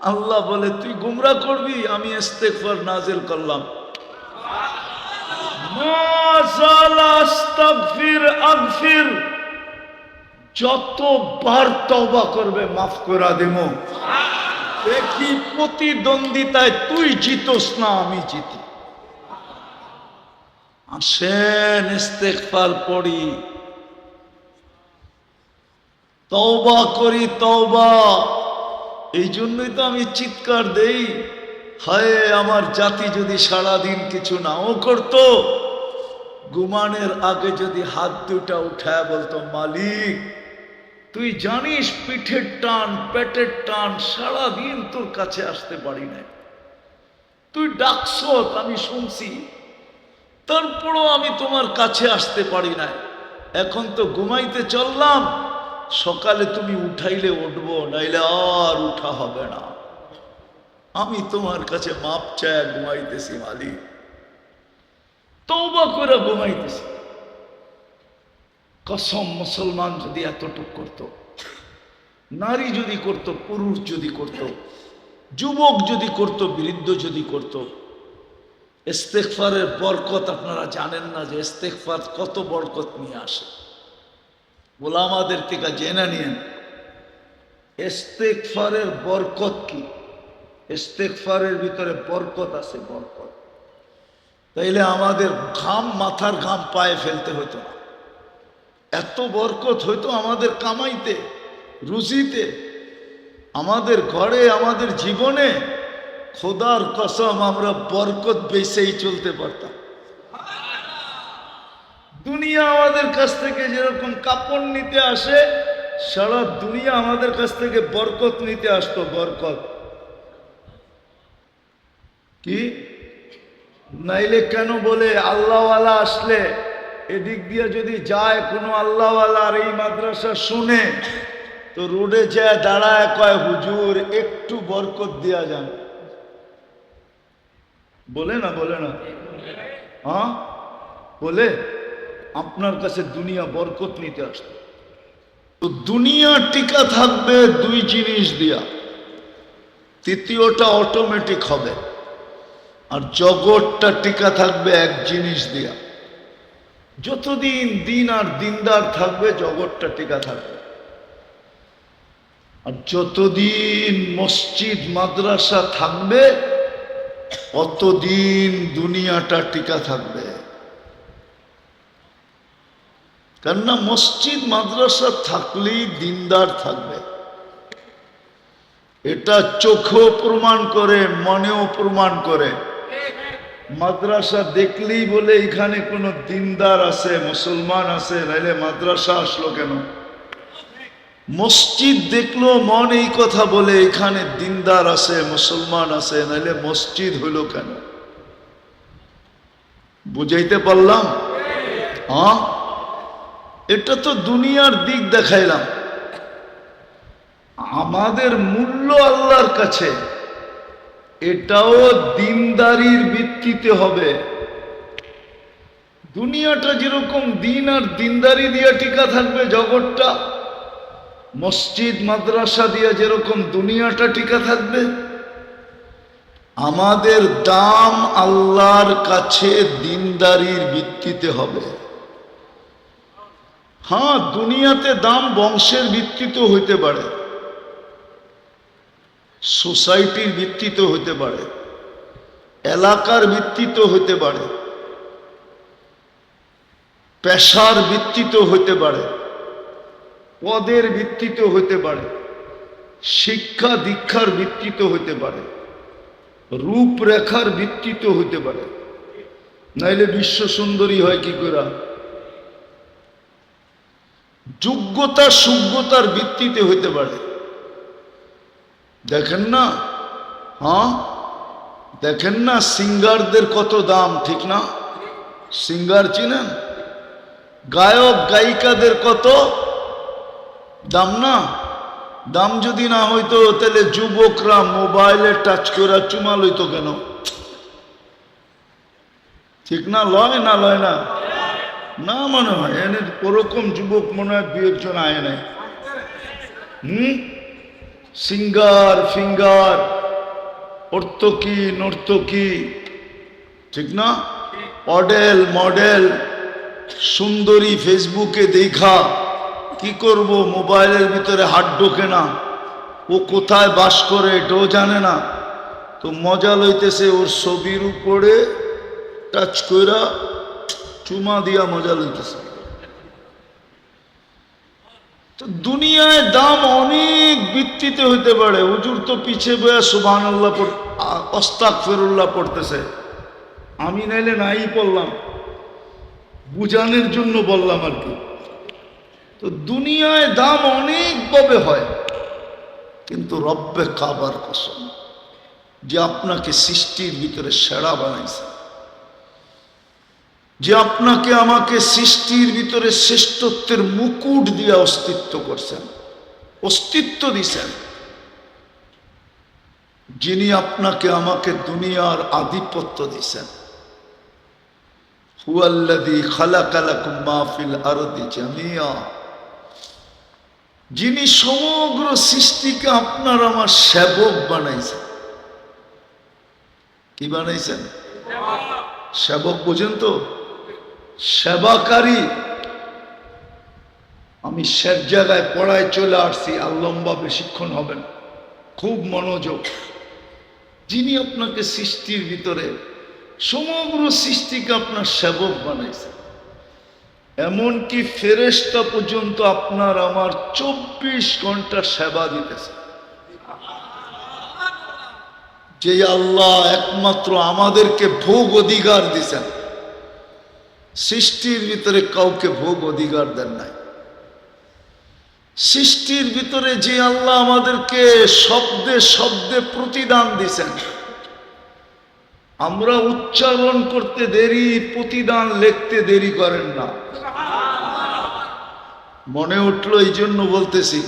আল্লাহ বলে, তুই গুমরা করবি? আমি ইস্তেগফার নাজিল করলাম। যতবার তওবা করবে মাফ করে দেবো। দেখি প্রতিদ্বন্দ্বিতায় তুই জিতোস না আমি জিতি। আসেন ইস্তেগফার পড়ি। তওবা করি, তওবা। এই জন্যই তো আমি চিৎকার দেই। হায়, আমার জাতি যদি সারাদিন কিছু নাও করতো ঘুমানের আগে যদি হাত দুটা উঠায় বলতো, মালিক, তুই জানিস পিঠের টান, পেটের টান সারাদিন তোর কাছে আসতে পারি না তুই ডাকছ আমি শুনছি, তারপরও আমি তোমার কাছে আসতে পারি না এখন তো ঘুমাইতে চললাম সকালে তুমি উঠাইলে উঠবো, নাইলে আর উঠা হবে না। আমি তোমার কাছে মাপ চায় ঘুমাইতেছি, মালিক। তৌবা করে ঘুমাইতেছি। কসম মুসলমান যদি এতটুক করত, নারী যদি করত, পুরুষ যদি করত, যুবক যদি করত, বৃদ্ধ যদি করত ইস্তেকফারের বরকত আপনারা জানেন না যে ইস্তেকফার কত বরকত নিয়ে আসে। বলে আমাদের থেকে জেনে নিয়েন। ইস্তেকফারের বরকত কি? ইস্তেকফারের ভিতরে বরকত আছে, বরকত। তাইলে আমাদের ঘাম মাথার ঘাম পায়ে ফেলতে হতো না। এত বরকত হইতো আমাদের কামাইতে, রুজিতে, আমাদের ঘরে, আমাদের জীবনে। খোদার কসম আমরা বরকত বেসেই চলতে পারতাম। দুনিয়া আমাদের কাছ থেকে যেরকম কাপড় নিতে আসে, সারা দুনিয়া আমাদের কাছ থেকে বরকত নিতে আসতো, বরকত। কি? নাইলে কেন বলে আল্লাহওয়ালা আসলে? এদিক দিয়ে যদি যায় কোনো আল্লাহওয়ালা আর এই মাদ্রাসা শুনে, তো রোডে যায়, দাঁড়ায়, কয়, হুজুর, একটু বরকত দেয়া যান। বলে না বলে না। হ্যাঁ? বলে? আপনার কাছে দুনিয়া বরকত নিতে আসতো তো দুনিয়া টিকা থাকবে দুই জিনিস দিয়া। তৃতীয়টা অটোমেটিক হবে। আর জগৎটা টিকা থাকবে এক জিনিস দিয়া। যতদিন দিন আর দিনদার থাকবে, জগৎটা টিকা থাকবে। আর যতদিন মসজিদ, মাদ্রাসা থাকবে, অতদিন দুনিয়াটা টিকা থাকবে। কেননা মসজিদ, মাদ্রাসা থাকলেই দিনদার থাকবে। এটা চোখেও প্রমাণ করে, মনেও প্রমাণ করে। মাদ্রাসা দেখলেই বলে, এখানে কোনো দিনদার আছে, মুসলমান আছে, নাইলে মাদ্রাসা আসলো কেন? মসজিদ দেখল মন এই কথা বলে, এখানে দিনদার আছে, মুসলমান আছে, নাইলে মসজিদ হইল কেন? বুঝাইতে পারলাম? হ্যাঁ এটা তো দুনিয়ার দিক দেখাইলাম। আমাদের মূল্য আল্লাহর কাছে। এটাও দিনদারির ভিত্তিতে হবে। দুনিয়াটা যেরকম দিন আর দিনদারি দিয়ে টিকা থাকবে, জগৎটা, মসজিদ, মাদ্রাসা দিয়ে যেরকম দুনিয়াটা টিকা থাকবে, আমাদের দাম আল্লাহর কাছে দিনদারির ভিত্তিতে হবে। হ্যাঁ দুনিয়াতে দাম বংশের ভিত্তিতে হইতে পারে। সোসাইটির ভিত্তিতে হইতে পারে। এলাকার ভিত্তিতে হইতে পারে। পেশার ভিত্তিতে হইতে পারে। পদের ভিত্তিতে হইতে পারে। শিক্ষা দীক্ষার ভিত্তিতে হইতে পারে। রূপরেখার ভিত্তিতে হইতে পারে। নাইলে বিশ্ব সুন্দরী হয় কি করে যোগ্যতা সুযোগ্যতার ভিত্তিতে হইতে পারে। দেখেন না? হ্যাঁ? দেখেন না সিঙ্গারদের কত দাম, ঠিক না? সিঙ্গার চিনেন? গায়ক, গায়িকাদের কত দাম না? দাম যদি না হইতো, তাহলে যুবকরা মোবাইলে টাচ করে চুমা লইতো কেন? ঠিক না? লয় না লয় না? না মনে হয়, এনে ওরকম যুবক মনে হয় দু একজন আয় নাই। হুম? সিঙ্গার, ফিঙ্গার অর্তকি নর্তকী, ঠিক না? মডেল মডেল, সুন্দরী ফেসবুকে দেখা, কি করব? মোবাইলের ভিতরে হাত ঢোকে না। ও কোথায় বাস করে এটাও জানে না। তো মজা লইতেছে ওর ছবির উপরে, টাচ কইরা চুমা দিয়া মজা লইতেছে। তো দুনিয়ায় দাম অনেক ভিত্তিতে হইতে পারে। হুজুর তো পিছে বয়া সুবাহ আল্লাহ অস্তাক ফেরুল্লাহ পড়তেছে। আমি নাইলে নাই পড়লাম। বুঝানোর জন্য বললাম আর কি। তো দুনিয়ায় দাম অনেকভাবে হয়। কিন্তু রব্বে কাবার কসম, যে আপনাকে সৃষ্টির ভিতরে সেরা বানাইছে। যে আপনাকে আমাকে সৃষ্টির ভিতরে শ্রেষ্ঠত্বের মুকুট দিয়ে অস্তিত্ব করছেন অস্তিত্ব দিছেন। যিনি আপনাকে আমাকে দুনিয়ার আধিপত্য দিছেন। হুয়াল্লাযী খালাকা লাকুম মা ফিল আরদি জামিয়া। যিনি সমগ্র সৃষ্টিকে আপনার আমার সেবক বানাইছেন। কি বানাইছেন? সেবক। বোঝেন তো? সেবাকারী। আমি শেষ জায়গায় পড়ায় চলে আসছি, আর লম্বা বেশিক্ষণ হবেন খুব মনোযোগ। যিনি আপনাকে সৃষ্টির ভিতরে সমগ্র সৃষ্টিকে আপনার সেবক বানাইছে। এমনকি ফেরেস্তা পর্যন্ত আপনার আমার চব্বিশ ঘণ্টা সেবা দিতেছে। যে আল্লাহ একমাত্র আমাদেরকে ভোগ অধিকার দিছেন। সৃষ্টির ভিতরে কাউকে ভোগ অধিকার দেন নাই। সৃষ্টির ভিতরে যে আল্লাহ আমাদেরকে শব্দে শব্দে প্রতিদান দিছেন, আমরা উচ্চারণ করতে দেরি, প্রতিদান লিখতে দেরি করেন না। মনে উঠল এই জন্য বলতেছি,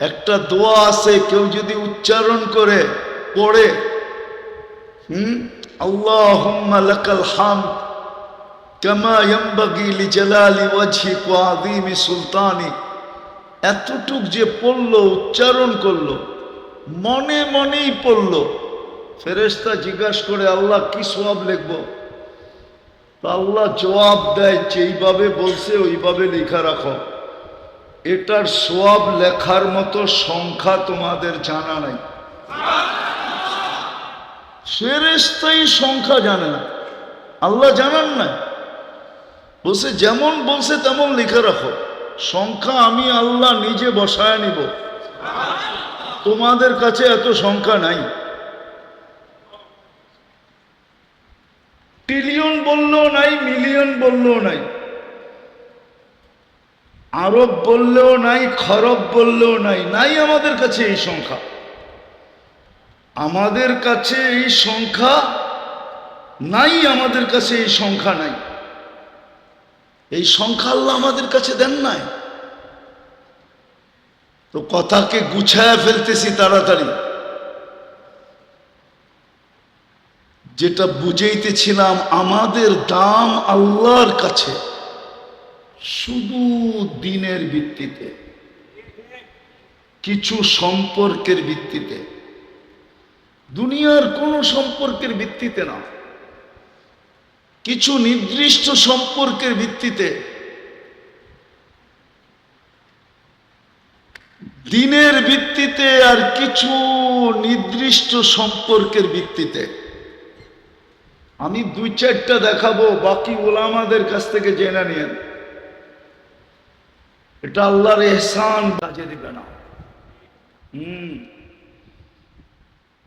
একটা দোয়া আছে, কেউ যদি উচ্চারণ করে, পড়ে, হুম আল্লাহ হামদ কামা ইয়ামবাগি লিজালালি ওয়াজহিক ওয়া আযীমি এতটুক যে পড়ল, উচ্চারণ করল, মনে মনেই পড়ল। ফেরেশতা জিজ্ঞাসা করে, আল্লাহ কি সওয়াব লিখব? আল্লাহ জবাব দেয় যেইভাবে বলছে, ওইভাবে লেখা রাখো। এটার সোয়াব লেখার মতো সংখ্যা তোমাদের জানা নাই। ফেরেস্তাই সংখ্যা জানে না। আল্লাহ জানান না বলছে, যেমন বলছে, তেমন লিখে রাখো। সংখ্যা আমি আল্লাহ নিজে বসায় নিব। তোমাদের কাছে এত সংখ্যা নাই। ট্রিলিয়ন বললেও নাই, মিলিয়ন বললেও নাই। আরব বললেও নাই, খরব বললেও নাই নাই আমাদের কাছে এই সংখ্যা। আমাদের কাছে এই সংখ্যা নাই, আমাদের কাছে এই সংখ্যা নাই। এই সংখ্যা আল্লাহ আমাদের কাছে দেন নাই। তো কথাকে গুছায় ফেলতেছি তাড়াতাড়ি। যেটা বুঝাইতেছিলাম, আমাদের দাম আল্লাহর কাছে শুধু দিনের ভিত্তিতে, কিছু সম্পর্কের ভিত্তিতে। দুনিয়ার কোনো সম্পর্কের ভিত্তিতে না। কিছু নির্দিষ্ট সম্পর্কের ভিত্তিতে দিনের ভিত্তিতে আর কিছু নির্দিষ্ট সম্পর্কের ভিত্তিতে। আমি দুই চারটা দেখাবো, বাকি ওলামাদের কাছ থেকে জেনে নিয়েন এটা আল্লাহর এহসান কাজে দিবে না। হুম।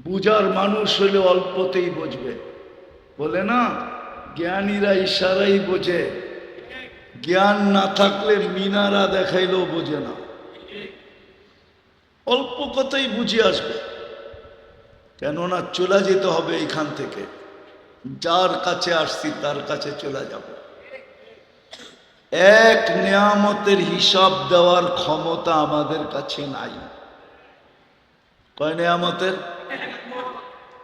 বুঝার মানুষ হলে অল্পতেই বুঝবে। বলে না? জ্ঞানীরা ইশারাই বোঝে। জ্ঞান না থাকলে মিনারা দেখাইলেও বোঝে না। অল্প কথাই বুঝে আসবে। কেননা চলে যেতে হবে এখান থেকে। যার কাছে আসছি তার কাছে চলে যাব। এক নিয়ামতের হিসাব দেওয়ার ক্ষমতা আমাদের কাছে নাই। কয় নিয়ামতের?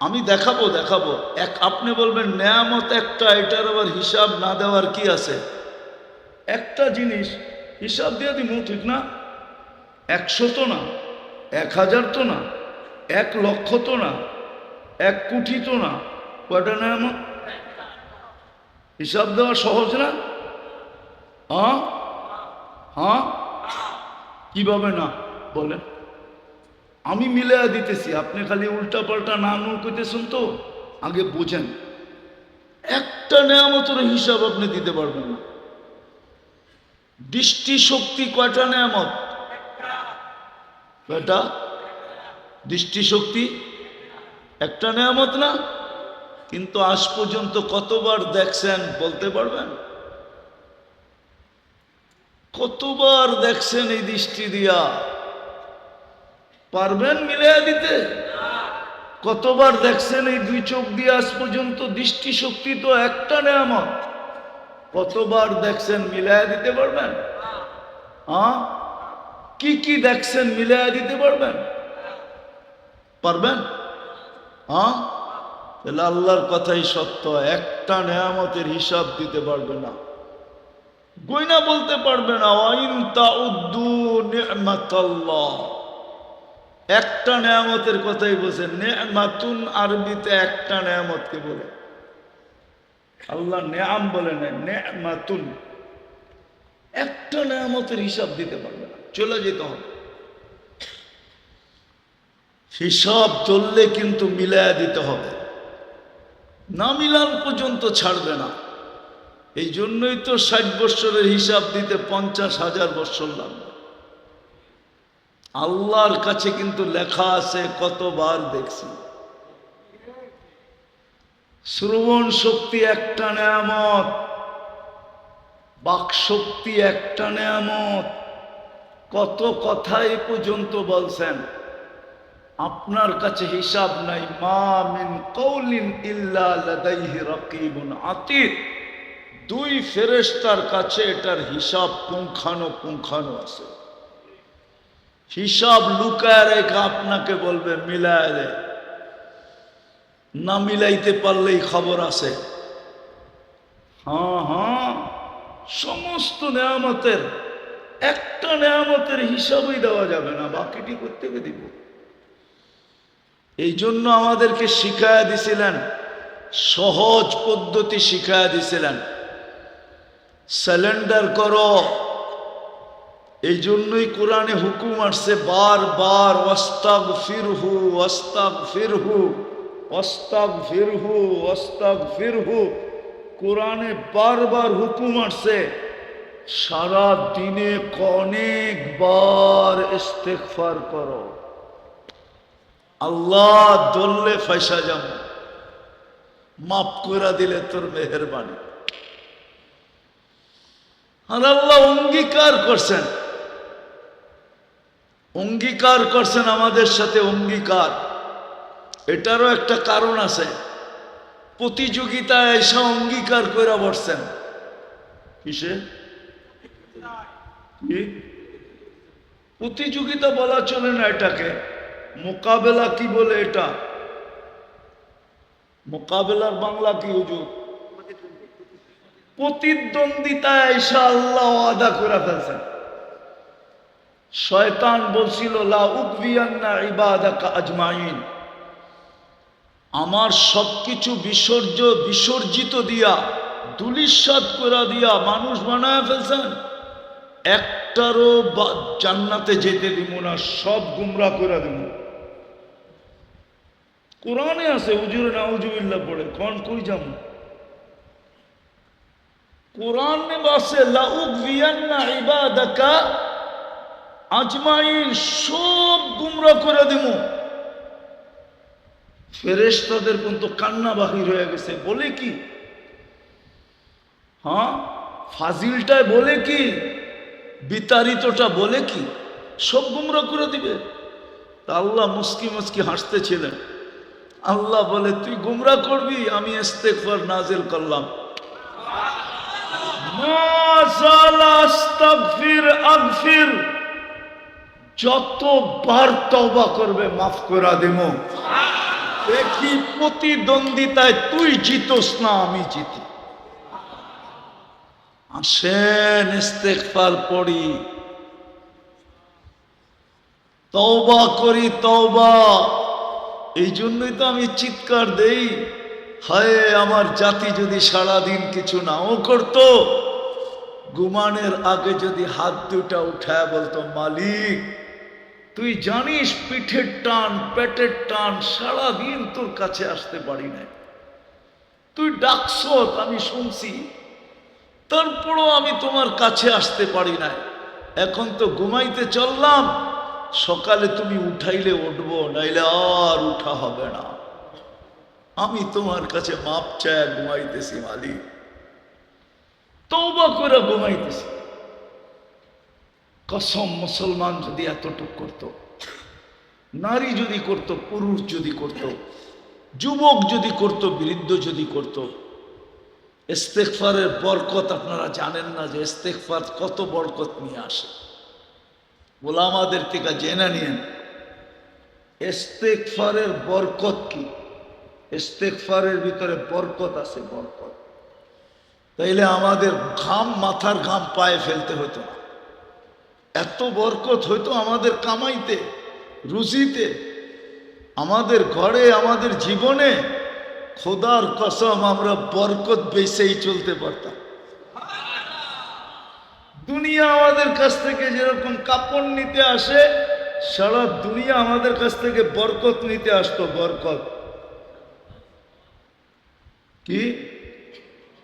আমি দেখাবো দেখাবো। এক আপনি বলবেন, নেয়ামত একটা, এটার আবার হিসাব না দেওয়ার কি আছে? একটা জিনিস হিসাব দিয়ে দিব, ঠিক না? একশো তো না, এক হাজার তো না, এক লক্ষ তো না, এক কোটি তো না। কয়টা নেয়ামত? হিসাব দেওয়া সহজ না? হ্যাঁ হ্যাঁ? কীভাবে না? বলেন। আমি মিলাইয়া দিতেছি, আপনি খালি উল্টা পাল্টা না নু কইতেছেন তো। আগে বোঝেন, একটা নেয়ামতের হিসাব আপনি দিতে পারবেন না। দৃষ্টি শক্তি কয়টা নেয়ামত? কয়টা? দৃষ্টি শক্তি একটা নেয়ামত না? কিন্তু আজ পর্যন্ত কতবার দেখছেন বলতে পারবেন? কতবার দেখছেন এই দৃষ্টি দিয়া? পারবেন মিলিয়ে দিতে? কতবার দেখছেন এই দুই চোখ দিয়ে আজ পর্যন্ত দৃষ্টি শক্তি তো একটা নেয়ামত কতবার দেখছেন মিলাইয়া দিতে পারবেন? হ্যাঁ কি কি দেখছেন মিলাইয়া দিতে পারবেন? পারবেন? হ্যাঁ তাহলে আল্লাহর কথাই সত্য, একটা নেয়ামতের হিসাব দিতে পারবে না। গইনা বলতে পারবে না, ওয়াইন তাউদ্দু নি'মাতাল্লাহ একটা নেয়ামতের কথাই বলছে, নেয়ামাতুন আরবিতে একটা নেয়ামতকে বলে। আল্লাহ নেয়াম বলে না, নেয়ামাতুন। একটা নেয়ামতের হিসাব দিতে পারবে না, চলে যেতে হবে। হিসাব চললে কিন্তু মিলায়া দিতে হবে। না মিলান পর্যন্ত ছাড়বে না। এই জন্যই তো ষাট বৎসরের হিসাব দিতে পঞ্চাশ হাজার বৎসর লাগবে। আল্লাহর কাছে কিন্তু লেখা আছে, কতবার দেখছি। শ্রবণ শক্তি একটা নেয়ামত, বাক শক্তি একটা নেয়ামত। কত কথা এ পর্যন্ত বলছেন। আপনার কাছে হিসাব নাই, মা মিন কৌলিন রাকিবুন আতীত দুই ফেরেশতার কাছে এটার হিসাব পুঙ্খানো পুঙ্খানো আছে। হিসাব লুকায় রেখে আপনাকে বলবে, মিলায় দে। না মিলাইতে পারলেই খবর আছে। হ্যাঁ হ্যাঁ সমস্ত নেয়ামতের, একটা নেয়ামতের হিসাবই দেওয়া যাবে না, বাকিটি করতে দিব। এই জন্য আমাদেরকে শিখায়া দিছিলেন, সহজ পদ্ধতি শিখায়া দিছিলেন। স্যালেন্ডার করো এই জন্যই কোরআনে হুকুম আসছে, বার বার ওয়াস্তাগ ফিরহু ওয়াস্তাগ ফিরহু ওয়াস্তাগ ফিরহু ওয়াস্তাগ ফিরহু কোরআনে বারবার হুকুম আসছে, সারা দিনে অনেকবার ইস্তেগফার করো। আল্লাহ দললে ফয়সা যাম মাফ করে দিলে তোর মেহরবানি। আর আল্লাহ অঙ্গীকার করছেন। অঙ্গীকার করছেন আমাদের সাথে অঙ্গীকার। এটারও একটা কারণ আছে। প্রতিযোগিতায় এসে অঙ্গীকার করে বসছেন। কিসে? প্রতিযোগিতা বলা চলে না এটাকে। মোকাবেলা কি বলে এটা? মোকাবেলার বাংলা কি হুজুর? প্রতিদ্বন্দ্বিতায় এসে আল্লাহ আদা করে ফেলছেন। শয়তান বলছিল আজমাইন। আমার সবকিছু বিসর্জ বিসর্জিত দিয়া দুলিশ্বাদ করে দিয়া মানুষ বানায় ফেলছেন। একটারও জান্নাতে যেতে দিব না, সব গুমরা করে দিব কোরআনে আছে, হুজুরে নাউজুবিল্লাহ পড়ে, কোন কই যাম কোরআনে বাসে লাউক ইবাদাকা আজমাইন সব গুমরা করে দিব ফেরেশতাদের পর্যন্ত কান্না বাহির হয়ে গেছে। বলে কি? হ্যাঁ? ফাজিলটায় বলে কি? বিতাড়িতটা বলে কি? সব গুমরা করে দিবে। তা আল্লাহ মুস্কি মুস্কি হাসতেছিলেন। আল্লাহ বলে, তুই গুমরা করবি? আমি ইস্তেগফার নাজিল করলাম। মা আস্তাগফির, আগফির। যতবার তওবা করবে মাফ করা দেবো। দেখি প্রতিদ্বন্দ্বিতায় তুই জিতোস না আমি জিতি। আসেন ইস্তেগফার পড়ি। তওবা করি, তওবা। এই জন্যই তো আমি চিৎকার দেই। হায়, আমার জাতি যদি সারাদিন কিছু নাও করতো ঘুমানের আগে যদি হাত দুটা উঠায় বলতো, মালিক তুই জানিস পিঠের টান, পেটের টান সারাদিন তোর কাছে আসতে পারি না তুই ডাকছ আমি শুনছি। তারপরও আমি তোমার কাছে আসতে পারি না এখন তো ঘুমাইতে চললাম, সকালে তুমি উঠাইলে উঠবো, নাইলে আর উঠা হবে না। আমি তোমার কাছে মাপ চায় ঘুমাইতেছি মালিক। তৌবা করে ঘুমাইতেছি। কসম মুসলমান যদি এতটুক করত, নারী যদি করত, পুরুষ যদি করত, যুবক যদি করত, বৃদ্ধ যদি করত ইস্তেকফারের বরকত আপনারা জানেন না যে ইস্তেকফার কত বরকত নিয়ে আসে। বলে আমাদের থেকে জেনে নিয়েন ইস্তেকফারের বরকত কি? ইস্তেকফারের ভিতরে বরকত আছে, বরকত। তাইলে আমাদের ঘাম মাথার ঘাম পায়ে ফেলতে হতো না। এত বরকত হইতো আমাদের কামাইতে, রুজিতে, আমাদের ঘরে, আমাদের জীবনে, খোদার কসম আমরা বরকত বেসেই চলতে পারতাম। দুনিয়া আমাদের কাছ থেকে যেরকম কাপড় নিতে আসে, সারা দুনিয়া আমাদের কাছ থেকে বরকত নিতে আসতো, বরকত। কি?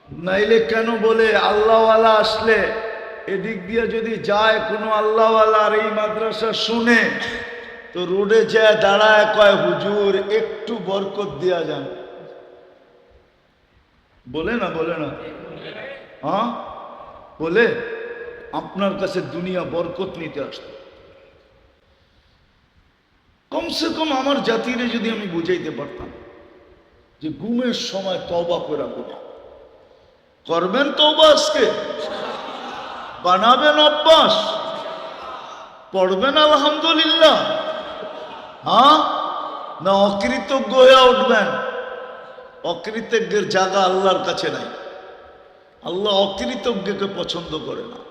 নাইলে কেন বলে, আল্লাহওয়ালা আসলে এদিক দিয়ে যদি যায়, কোনো আল্লাহওয়ালা আর এই মাদ্রাসা শুনে, তো রোডে যায়, দাঁড়ায়, কয়, হুজুর, একটু বরকত দেয়া যান। বলে না বলে না। হ্যাঁ? বলে, আপনার কাছে দুনিয়া বরকত নিতে আসতো। কমসে কম আমার জাতিরে যদি আমি বুঝাইতে পারতাম যে, ঘুমের সময় তবা করে করবেন তবা আজকে? বানাবেন অভ্যাস পড়বেন আলহামদুলিল্লাহ। হ্যাঁ? না অকৃতজ্ঞ হয়ে উঠবেন। অকৃতজ্ঞের জায়গা আল্লাহর কাছে নাই। আল্লাহ অকৃতজ্ঞকে পছন্দ করে না।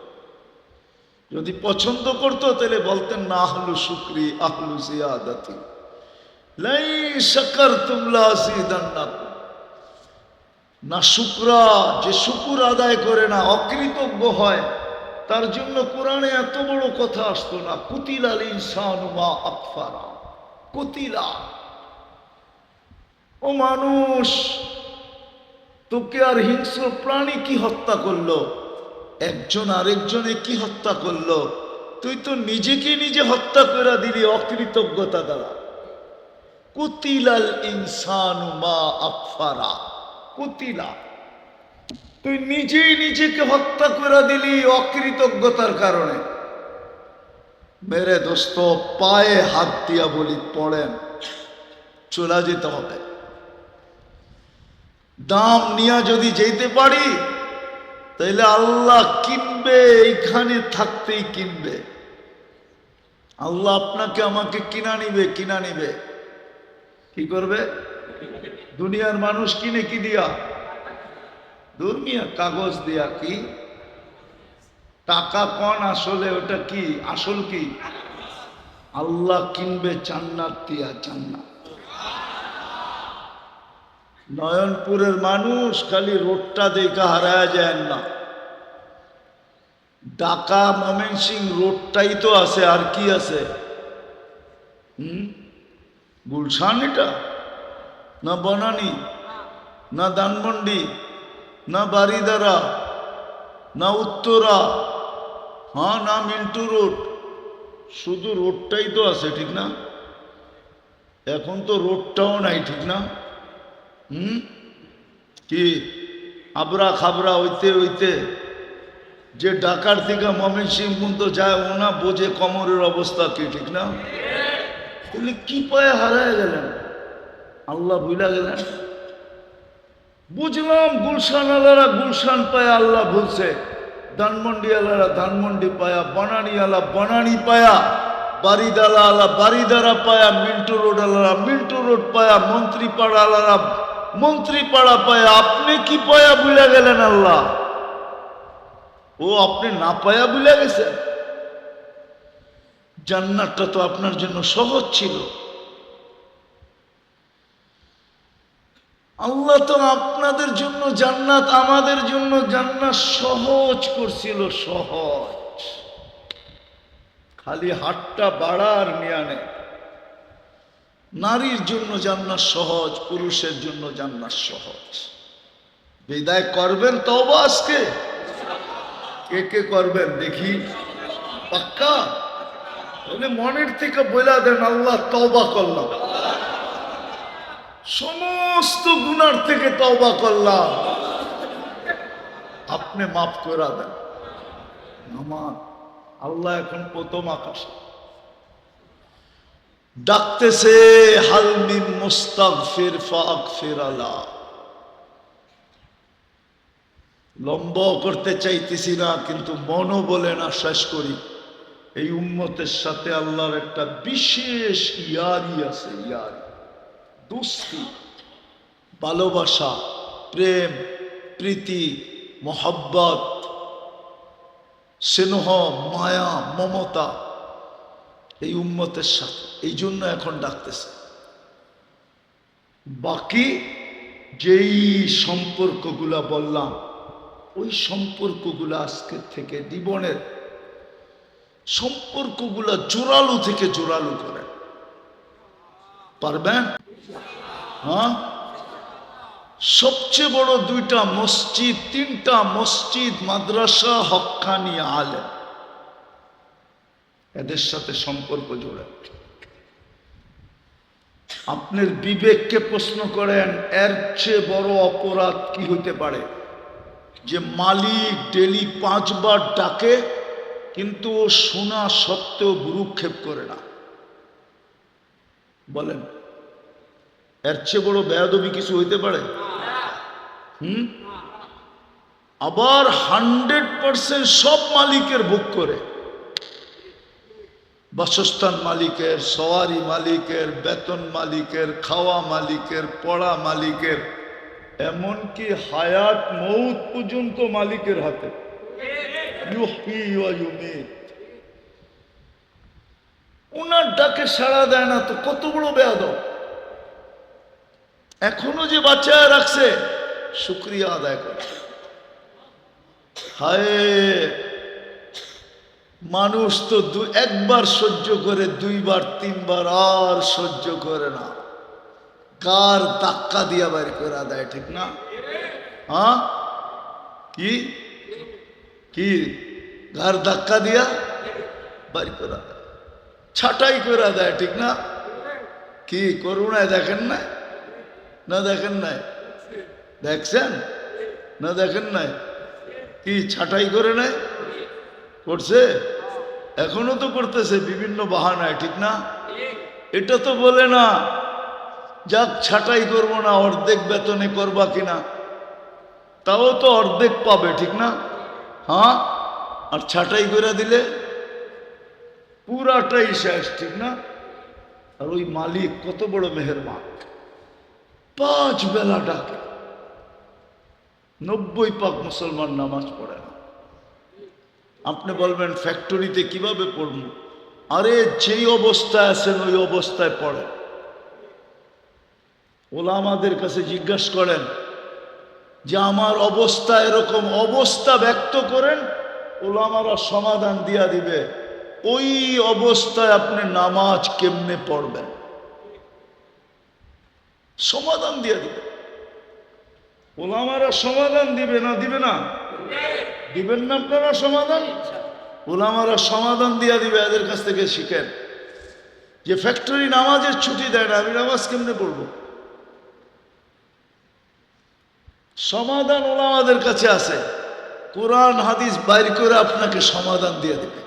যদি পছন্দ করতো, তাহলে বলতেন, না, আহলু শুক্রি, আহলু জিয়াদাতি। তুমলা না, শুক্রা, যে শুকুর আদায় করে না, অকৃতজ্ঞ হয়। তার জন্য কোরআনে এত বড় কথা আসতো না কুতিল আল ইনসানুমা আকফারা, কুতিলা। ও মানুষ, তোকে আর হিংস্র প্রাণী কি হত্যা করল? একজন আরেকজনে কি হত্যা করল? তুই তো নিজেকে নিজে হত্যা করে দিলি অকৃতজ্ঞতা দ্বারা। কুতিলাল ইনসানু মা আকফারা, কুতিলা। তুই নিজেই নিজেকে হত্যা করে দিলি অকৃতজ্ঞতার কারণে। মেরে দোস্ত, পায়ে হাত দিয়া বলি, পড়েন, চলে যেতে হবে। দাম নিয়া যদি যেতে পারি, তাইলে আল্লাহ কিনবে, এইখানে থাকতেই কিনবে। আল্লাহ আপনাকে আমাকে কিনা নিবে কিনা নিবে। কি করবে? দুনিয়ার মানুষ কিনে কি দিয়া? দুর্মিয়া কাগজ দেয়া কি? টাকা কন আসলে ওটা কি? আসল কি? আল্লাহ কিনবে জান্নাত, দিয়া জান্নাত। নয়নপুরের মানুষ খালি রোডটা দেখা হারায় যায় না। ঢাকা, ময়মনসিং রোডটাই তো আছে, আর কি আছে? হুম? গুলশান এটা? না বনানি? না ধানমন্ডি? না বারিদারা না উত্তরা হ্যাঁ না মিন্টু রোড। শুধু রোডটাই তো আছে, ঠিক না? এখন তো রোডটাও নাই, ঠিক না? হুম? কি? আবরা খাবরা হইতে হইতে যে ডাকার থেকে মমিন সিং পর্যন্ত যায়, ওনা বোঝে কমরের অবস্থা কি, ঠিক না? তাহলে কি পায়ে হারায় গেলেন? আল্লাহ ভুলা গেলেন? বুঝলাম গুলশান আলারা গুলশান পায়া আল্লাহ ভুলছে ধানমন্ডি আলারা ধানমন্ডি পায়া বনানি আলা বনানি পায়া বারিদালা আলা বারিদারা পায়া, মিন্টু রোড আলারা মিন্টু রোড পায়া মন্ত্রী পাড়া আলারা মন্ত্রী পাড়া পায়া, আপনি কি পায়া ভুলে গেলেন আল্লাহ? ও, আপনি না পায়া ভুলে গেছেন? জান্নাতটা তো আপনার জন্য সহজ ছিল। আল্লাহ তো আপনাদের জন্য জান্নাত, আমাদের জন্য জান্নাত সহজ করছিল, সহজ। খালি হাতটা বাড়ার নিয়ানে নারীর জন্য জান্নাত সহজ, পুরুষের জন্য জান্নাত সহজ। বিদায় করবেন তবে আজকে? কে কে করবেন দেখি। পাক্কা? মনের থেকে বলে দেন, আল্লাহ তওবা করলাম। সমস্ত গুনার থেকে তওবা করলাম। আপনি মাফ করে দেন। আল্লাহ এখন প্রথম আকাশে। ডাকতেছে হালমিম মুস্তাগফির ফাগফির আলা। লম্ব করতে চাইতেছি না, কিন্তু মনও বলে না, শেষ করি। এই উম্মতের সাথে আল্লাহর একটা বিশেষ ইয়ারি আছে, ইয়ারি। দুস্তি ভালোবাসা, প্রেম, প্রীতি, মোহব্বত, স্নেহ, মায়া, মমতা এই উম্মতের সাথে। এই জন্য এখন ডাকতেছে। বাকি যেই সম্পর্কগুলা বললাম, ওই সম্পর্কগুলো আজকের থেকে জীবনের সম্পর্কগুলা জোরালো থেকে জোরালো করে। পারবেন? হ্যাঁ? সবচেয়ে বড় দুইটা মসজিদ, তিনটা মসজিদ, মাদ্রাসা, হক্কানি আলেম। এদের সাথে সম্পর্ক জোড়ে। আপনার বিবেককে প্রশ্ন করেন, এর চেয়ে বড় অপরাধ কি হতে পারে? যে মালিক ডেলি পাঁচবার ডাকে, কিন্তু ও শোনা সত্ত্বেও ভুরুক্ষেপ করে না। বলেন এর চেয়ে বড় বেয়াদবি কিছু হইতে পারে? হুম? আবার হান্ড্রেড পার্সেন্ট সব মালিকের বুক করে। বাসস্থান মালিকের, সওয়ারি মালিকের, বেতন মালিকের, খাওয়া মালিকের, পড়া মালিকের, এমনকি হায়াত মৌত পর্যন্ত মালিকের হাতে। ওনার ডাকে সাড়া দেয় না তো কত বড় বেয়াদব? এখনও যে বাচ্চায় রাখছে, শুক্রিয়া আদায় করে। হায়, মানুষ তো দু, একবার সহ্য করে, দুইবার, তিনবার আর সহ্য করে না। কার ধাক্কা দিয়া বাড়ি করে দেয় ঠিক না? হ্যাঁ? কি? কি? গার ধাক্কা দিয়া? বাড়ি করে ছাটাই করে দেয় ঠিক না? কি, করুণায় দেখেন না? না দেখেন নাই? দেখছেন? না দেখেন নাই? কি ছাটাই করে নেয় করছে? এখনও তো করতেছে, বিভিন্ন বাহানায়, ঠিক না? এটা তো বলে না, যাক ছাটাই করব না, অর্ধেক বেতনে করবা কিনা? তাও তো অর্ধেক পাবে, ঠিক না? হ্যাঁ? আর ছাটাই করে দিলে পুরাটাই শেষ, ঠিক না? আর ওই মালিক কত বড় মেহেরবান। পাঁচ বেলা ডাকে। নব্বই পাক মুসলমান নামাজ পড়ে না। আপনি বলবেন, ফ্যাক্টরিতে কীভাবে পড়ব? আরে, যেই অবস্থায় আছেন, ওই অবস্থায় পড়ে। ওলা আমাদের কাছে জিজ্ঞাসা করেন, যে আমার অবস্থা এরকম অবস্থা ব্যক্ত করেন ওলা ওলামারা সমাধান দিয়া দিবে। ওই অবস্থায় আপনি নামাজ কেমনে পড়বেন? সমাধান দিয়ে দিবে। ওলামারা সমাধান দিবে না দিবে না? দিবেন না আপনারা সমাধান? ওলামারা সমাধান দিয়া দিবে, এদের কাছ থেকে শিখেন। যে ফ্যাক্টরি নামাজের ছুটি দেয় না, আমি নামাজ কেমনে পড়ব? সমাধান ওলামাদের কাছে আছে। কোরআন, হাদিস বাইর করে আপনাকে সমাধান দিয়ে দেবে।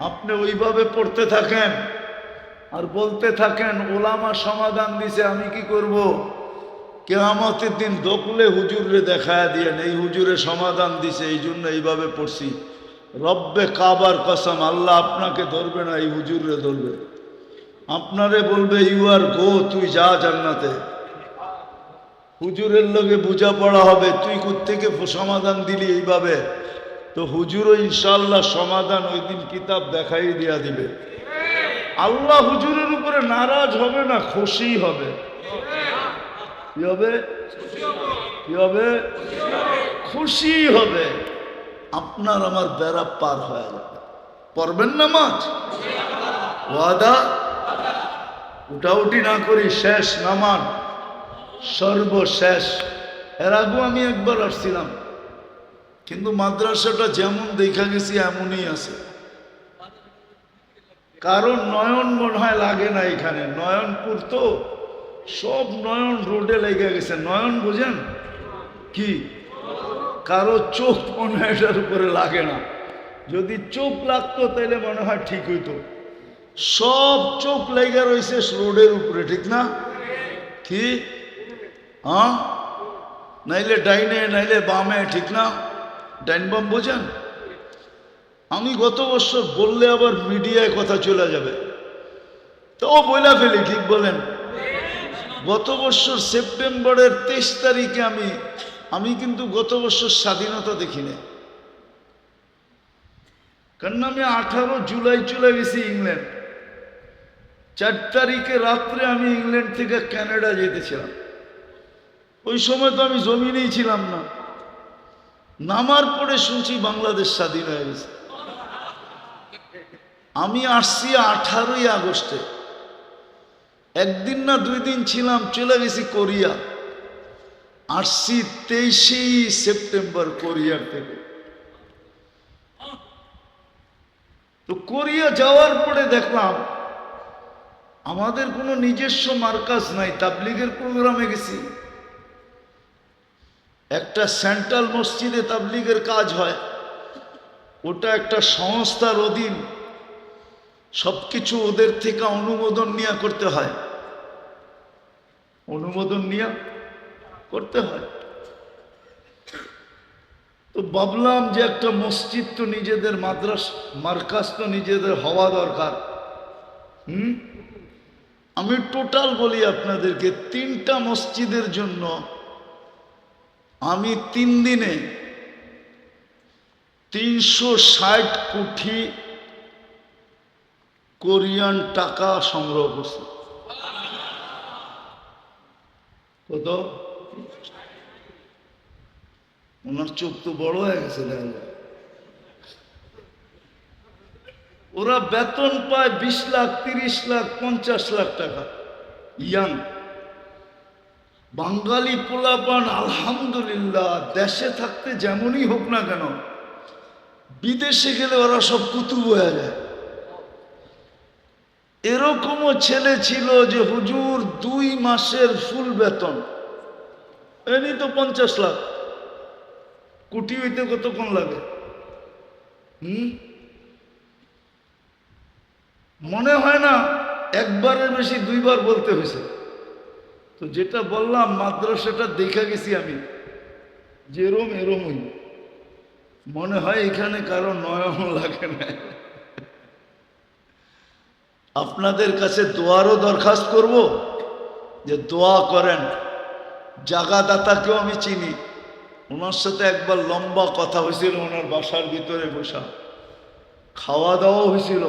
আপনি ওইভাবে পড়তে থাকেন আর বলতে থাকেন, ওলামা সমাধান দিছে, আমি কি করব? কেয়ামতের দিন দোকলে হুজুরে দেখায় দিয়ে এই হুজুরে সমাধান দিছে, এই জন্য এইভাবে পড়ছি। রব্বে কাবার কসম, আল্লাহ আপনাকে ধরবে না, এই হুজুরে ধরবে। আপনারে বলবে ইউ আর গো তুই যা জান্নাতে। হুজুরের লগে বোঝাপড়া হবে, তুই থেকে সমাধান দিলি এইভাবে? তো হুজুরও ইনশাল্লাহ সমাধান ওই দিন কিতাব দেখাই দিয়া দিবে। আল্লাহ হুজুরের উপরে নারাজ হবে না, খুশি হবে। কি হবে? কি হবে? খুশি হবে। আপনার আমার বেড়া পার হয়ে যাবে। পড়বেন না মাছ ওয়াদা? উঠাউটি না করি, শেষ নামান সর্বশেষ। এর আগেও আমি একবার আসছিলাম। কিন্তু মাদ্রাসাটা যেমন দেখা গেছি, এমনই আছে। কারণ নয়ন মনে হয় লাগে না এখানে। নয়নপুর তো সব নয়ন রোডে লেগে গেছে। নয়ন বুঝেন? কি? কারও চোখ মনে হয় এটার উপরে লাগে না। যদি চোখ লাগতো তাহলে মনে হয় ঠিক হইতো। সব চোখ লেগে রয়েছে রোডের উপরে, ঠিক না? কি? হ্যাঁ নাইলে ডাইনে, নাইলে বামে, ঠিক না? ডাইন বাম বোঝেন? আমি গত বছর বললে আবার মিডিয়ায় কথা চলে যাবে। তাও বইলা ফেলি, ঠিক বলেন? গত বছর সেপ্টেম্বরের তেইশ তারিখে আমি আমি কিন্তু গত বছর স্বাধীনতা দেখি না কারণ আমি আঠারো জুলাই চলে গেছি ইংল্যান্ড। চার তারিখে রাত্রে আমি ইংল্যান্ড থেকে কানাডা যেতেছিলাম। ওই সময় তো আমি জমিনেই ছিলাম না। নামার পরে শুনছি বাংলাদেশ স্বাধীন হয়ে গেছে। আমি আসছি আঠারোই আগস্টে। একদিন না দুই দিন ছিলাম, চলে গেছি কোরিয়া। আসছি তেইশে সেপ্টেম্বর কোরিয়ার থেকে। তো কোরিয়া যাওয়ার পরে দেখলাম, আমাদের কোনো নিজস্ব মার্কাজ নাই, তাবলিগের প্রোগ্রামে গেছি। একটা সেন্ট্রাল মসজিদে তাবলিগের কাজ হয়, ওটা একটা সংস্থার অধীন। সব কিছু ওদের থেকে অনুমোদন নিয়ে করতে হয়। অনুমোদন নিয়ে করতে হয়। তো ভাবলাম যে একটা মসজিদ তো নিজেদের মাদ্রাস মার্কাস তো নিজেদের হওয়া দরকার। হুম? আমি টোটাল বলি আপনাদেরকে, তিনটা মসজিদের জন্য আমি তিন দিনে তিনশো ষাট কোটি কোরিয়ান টাকা সংগ্রহ করছে। কত? ওনার চোখ তো বড় হয়ে গেছে ওরা বেতন পায় বিশ লাখ, তিরিশ লাখ, পঞ্চাশ লাখ টাকা। ইয়াং। বাঙালি পোলাপান, আলহামদুলিল্লাহ, দেশে থাকতে যেমনই হোক না কেন, বিদেশে গেলে ওরা সব কুতুব হয়ে যায়। এরকমও ছেলে ছিল যে হুজুর দুই মাসের ফুল বেতন। এনি তো পঞ্চাশ লাখ। কোটি হইতে কতক্ষণ লাগে? হুম? মনে হয় না একবারের বেশি দুইবার বলতে হয়েছে। তো যেটা বললাম, মাদ্রাসাটা দেখা গেছি আমি। যে এরম এরমই। মনে হয় এখানে কারও নয়ন লাগে না। আপনাদের কাছে দোয়ারও দরখাস্ত করব যে দোয়া করেন। জাগাদাতাকেও আমি চিনি। ওনার সাথে একবার লম্বা কথা হয়েছিল, ওনার বাসার ভিতরে বসা। খাওয়া দাওয়া হয়েছিল।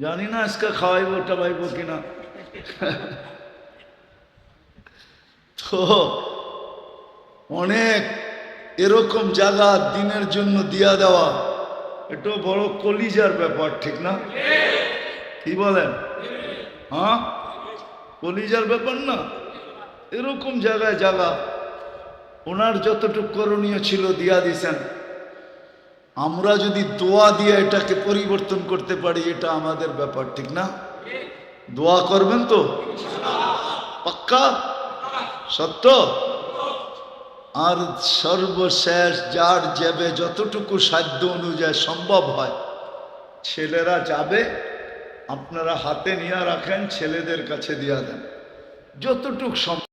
জানি না আজকে খাওয়াইব, টাবাইব কিনা। তো অনেক এরকম জায়গা দিনের জন্য দিয়া দেওয়া। এটা বড় কলিজার ব্যাপার, ঠিক না? কি বলেন? হ্যাঁ? কলিজার ব্যাপার না? এরকম জায়গায় জায়গা ওনার যতটুকু করণীয় ছিল দিয়া দিছেন। আমরা যদি দোয়া দিয়ে এটাকে পরিবর্তন করতে পারি, এটা আমাদের ব্যাপার, ঠিক না? দোয়া করবেন তো? পাক্কা? সত্য? আর সর্বশেষ যার যাবে যতটুকু সাধ্য অনুযায়ী সম্ভব হয়, ছেলেরা যাবে। আপনারা হাতে নিয়ে রাখেন ছেলেদের কাছে দিয়া দেন। যতটুক সম্ভব।